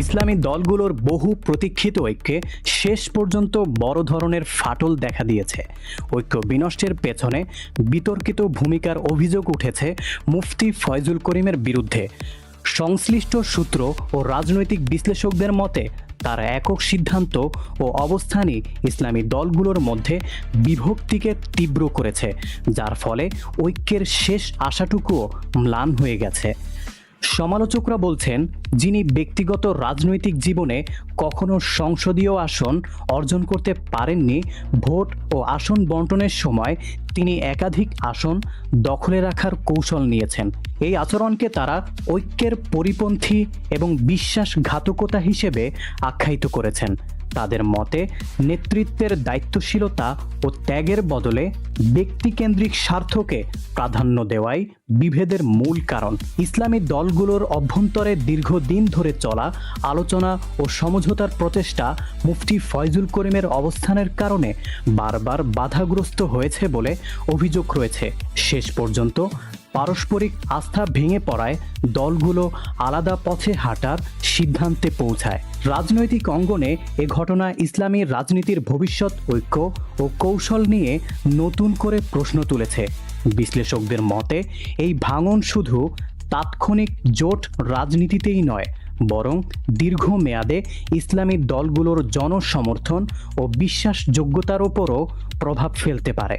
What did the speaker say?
ইসলামী দলগুলোর বহু প্রতীক্ষিত ঐক্যে শেষ পর্যন্ত বড় ধরনের ফাটল দেখা দিয়েছে। ঐক্য বিনষ্টের পেছনে বিতর্কিত ভূমিকার অভিযোগ উঠেছে মুফতি ফয়জুল করিমের বিরুদ্ধে। সংশ্লিষ্ট সূত্র ও রাজনৈতিক বিশ্লেষকদের মতে, তার একক সিদ্ধান্ত ও অবস্থানই ইসলামী দলগুলোর মধ্যে বিভক্তিকে তীব্র করেছে, যার ফলে ঐক্যের শেষ আশাটুকুও ম্লান হয়ে গেছে। সমালোচকরা বলছেন, যিনি ব্যক্তিগত রাজনৈতিক জীবনে কখনো সংসদীয় আসন অর্জন করতে পারেননি, ভোট ও আসন বন্টনের সময় তিনি একাধিক আসন দখলে রাখার কৌশল নিয়েছেন। এই আচরণকে তারা ঐক্যের পরিপন্থী এবং বিশ্বাসঘাতকতা হিসেবে আখ্যায়িত করেছেন। তাদের মতে, নেতৃত্বের দায়িত্বশীলতা ও ত্যাগের বদলে ব্যক্তিকেন্দ্রিক স্বার্থকে প্রাধান্য দেওয়াই বিভেদের মূল কারণ। ইসলামী দলগুলোর অভ্যন্তরে দীর্ঘদিন ধরে চলা আলোচনা ও সমঝোতার প্রচেষ্টা মুফতি ফয়জুল করিমের অবস্থানের কারণে বারবার বাধাগ্রস্ত হয়েছে বলে অভিযোগ রয়েছে। শেষ পর্যন্ত পারস্পরিক আস্থা ভেঙে পড়ায় দলগুলো আলাদা পথে হাঁটার সিদ্ধান্তে পৌঁছায়। রাজনৈতিক অঙ্গনে এ ঘটনা ইসলামী রাজনীতির ভবিষ্যৎ, ঐক্য ও কৌশল নিয়ে নতুন করে প্রশ্ন তুলেছে। বিশ্লেষকদের মতে, এই ভাঙন শুধু তাৎক্ষণিক জোট রাজনীতিতেই নয়, বরং দীর্ঘমেয়াদে ইসলামী দলগুলোর জনসমর্থন ও বিশ্বাসযোগ্যতার ওপরও প্রভাব ফেলতে পারে।